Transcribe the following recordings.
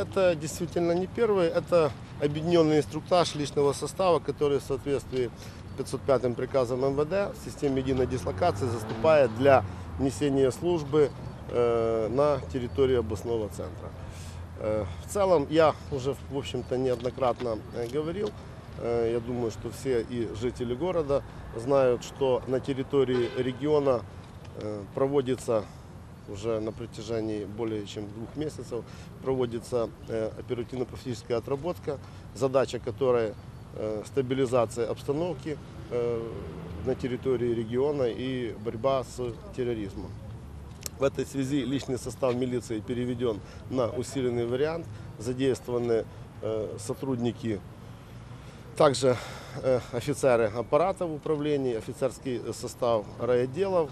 Это действительно не первый, это объединенный инструктаж личного состава, который в соответствии с 505 приказом МВД в системе единой дислокации заступает для несения службы э, на территории областного центра. Э, В целом, я уже, в общем-то, неоднократно э, говорил, я думаю, что все и жители города знают, что на территории региона проводится уже на протяжении более чем двух месяцев проводится э, оперативно-практическая отработка, задача которой э, стабилизация обстановки э, на территории региона и борьба с терроризмом. В этой связи личный состав милиции переведен на усиленный вариант. Задействованы сотрудники, также офицеры аппаратов управления, офицерский состав райотделов.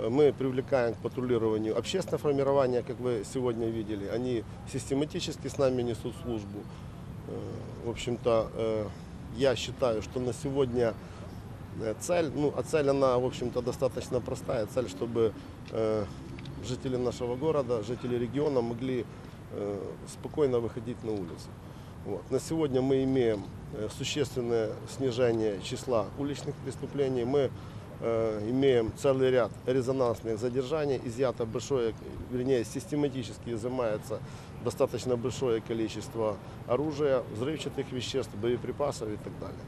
Мы привлекаем к патрулированию общественное формирование, как вы сегодня видели. Они систематически с нами несут службу. Э, В общем-то, э, я считаю, что на сегодня э, цель, ну, а цель она, в общем-то, достаточно простая. Цель, чтобы жители нашего города, жители региона могли спокойно выходить на улицу. Вот. На сегодня мы имеем существенное снижение числа уличных преступлений. Мы имеем целый ряд резонансных задержаний. Изъято большое, вернее, систематически изымается достаточно большое количество оружия, взрывчатых веществ, боеприпасов и так далее.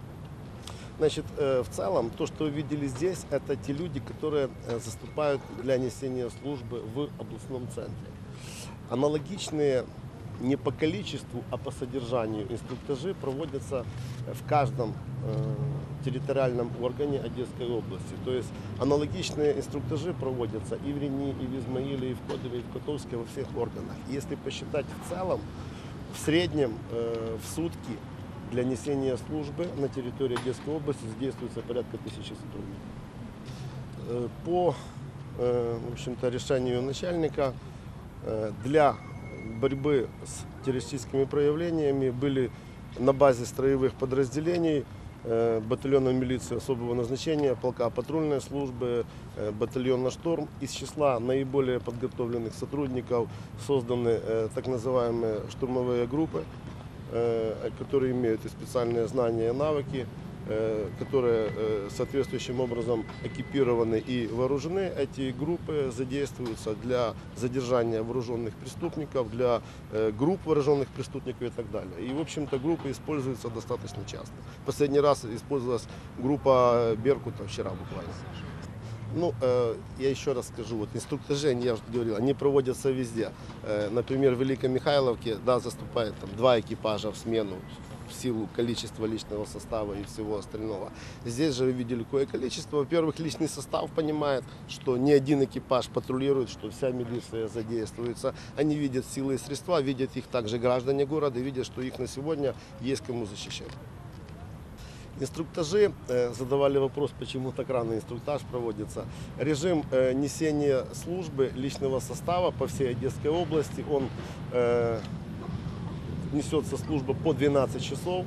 Значит, э, в целом, то, что вы видели здесь, это те люди, которые э, заступают для несения службы в областном центре. Аналогичные не по количеству, а по содержанию инструктажи проводятся в каждом э, территориальном органе Одесской области. То есть аналогичные инструктажи проводятся и в Рени, и в Измаиле, и в Кодове, и в Котовске, во всех органах. Если посчитать в целом, в среднем э, в сутки для несения службы на территории Одесской области задействуется порядка тысячи сотрудников. Э, По э, в общем-то, решению начальника э, для борьбы с террористическими проявлениями были на базе строевых подразделений э, батальона милиции особого назначения, полка патрульной службы, э, батальона «Шторм». Из числа наиболее подготовленных сотрудников созданы э, так называемые штурмовые группы, которые имеют и специальные знания и навыки, которые э, соответствующим образом экипированы и вооружены. Эти группы задействуются для задержания вооруженных преступников, для э, групп вооруженных преступников и так далее. И, в общем-то, группы используются достаточно часто. Последний раз использовалась группа Беркута вчера буквально. Ну, э, я еще раз скажу, вот инструктажи, я уже говорил, они проводятся везде. Э, например, в Великой Михайловке, да, заступает там два экипажа в смену в силу количества личного состава и всего остального. Здесь же вы видели какое количество. Во-первых, личный состав понимает, что не один экипаж патрулирует, что вся милиция задействуется. Они видят силы и средства, видят их также граждане города, видят, что их на сегодня есть кому защищать. Инструктажи э, задавали вопрос, почему так рано инструктаж проводится. Режим э, несения службы личного состава по всей Одесской области, он э, несется служба по 12 часов.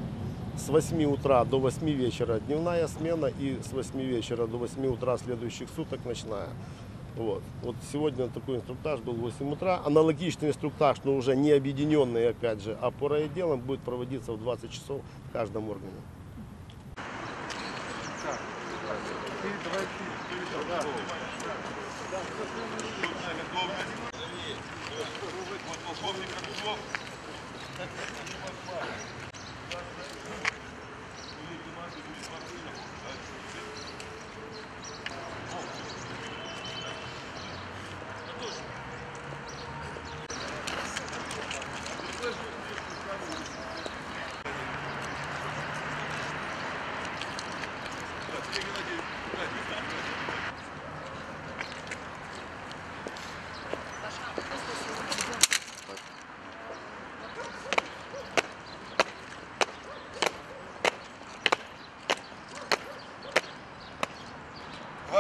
С 8 утра до 8 вечера дневная смена и с 8 вечера до 8 утра следующих суток ночная. Вот. вот сегодня такой инструктаж был в 8 утра. Аналогичный инструктаж, но уже не объединенный, опять же, а опора и делом будет проводиться в 20 часов в каждом органе. Так.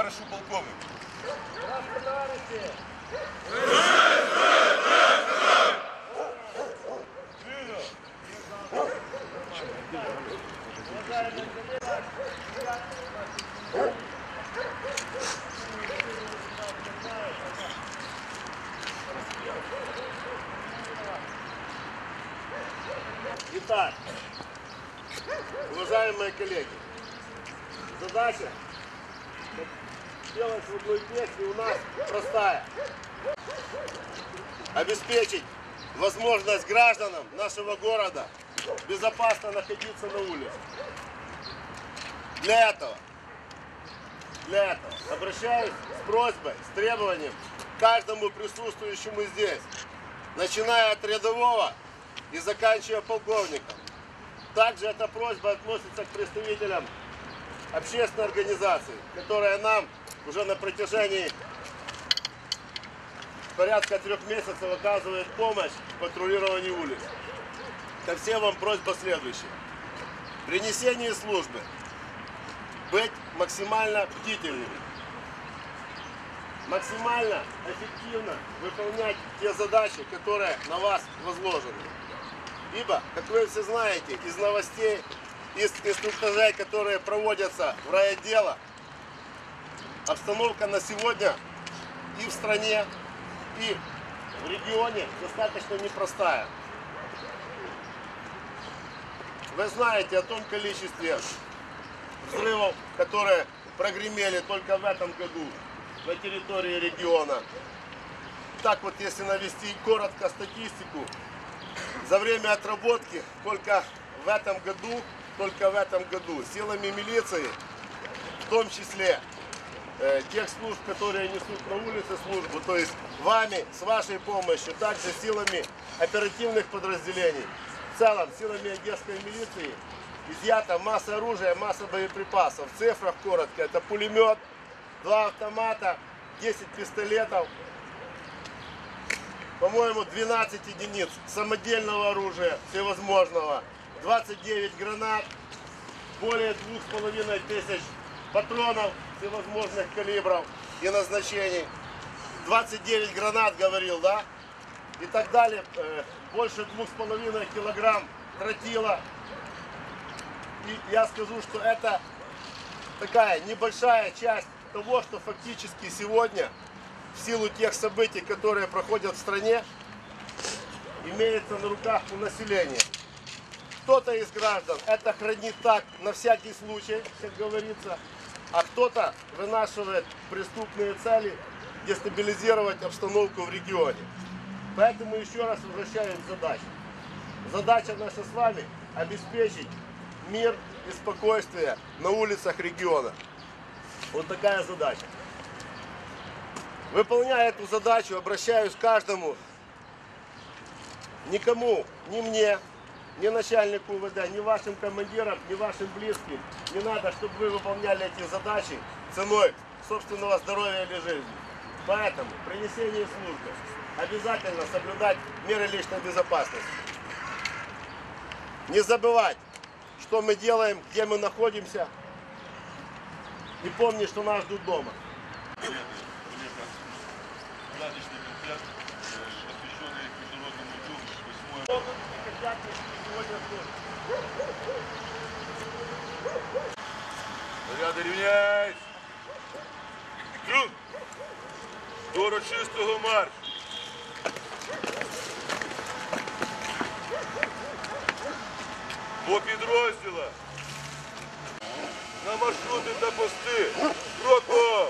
товаришу полковник. товарищи! Итак, уважаемые коллеги, задача сделать в одной песне у нас простая. Обеспечить возможность гражданам нашего города безопасно находиться на улице. Для этого, для этого обращаюсь с просьбой, с требованием каждому присутствующему здесь, начиная от рядового и заканчивая полковником. Также эта просьба относится к представителям общественной организации, которая нам уже на протяжении порядка трех месяцев оказывает помощь в патрулировании улиц. Ко всем вам просьба следующая. При несении службы быть максимально бдительными, максимально эффективно выполнять те задачи, которые на вас возложены. Ибо, как вы все знаете, из новостей, из инструктажей, которые проводятся в райотделах, обстановка на сегодня и в стране, и в регионе достаточно непростая. Вы знаете о том количестве взрывов, которые прогремели только в этом году на территории региона. Так вот, если навести коротко статистику, за время отработки только в этом году, только в этом году силами милиции, в том числе э, тех служб, которые несут на улице службу, то есть вами, с вашей помощью, также силами оперативных подразделений, в целом силами одесской милиции изъята масса оружия, масса боеприпасов. В цифрах коротко, это пулемет, два автомата, 10 пистолетов, по-моему, 12 единиц самодельного оружия всевозможного, 29 гранат, более двух с половиной тысяч патронов всевозможных калибров и назначений, 29 гранат, говорил, да, и так далее, Э, больше двух с половиной килограмм тротила. И я скажу, что это такая небольшая часть того, что фактически сегодня в силу тех событий, которые проходят в стране, имеется на руках у населения. Кто-то из граждан это хранит так, на всякий случай, как говорится, а кто-то вынашивает преступные цели дестабилизировать обстановку в регионе. Поэтому еще раз возвращаюсь к задаче. Задача наша с вами обеспечить мир и спокойствие на улицах региона. Вот такая задача. Выполняя эту задачу, обращаюсь к каждому, никому, ни мне, ни начальнику УВД, ни вашим командирам, ни вашим близким. Не надо, чтобы вы выполняли эти задачи ценой собственного здоровья или жизни. Поэтому при несении службы обязательно соблюдать меры личной безопасности. Не забывать, что мы делаем, где мы находимся. И помни, что нас ждут дома. Праздничный концерт, э, посвященный Международному дню 8 Сегодня служба. Заряди рівняйсь! Друг! До урочистого марш! По підрозділах! На маршрути та пости! Кроком!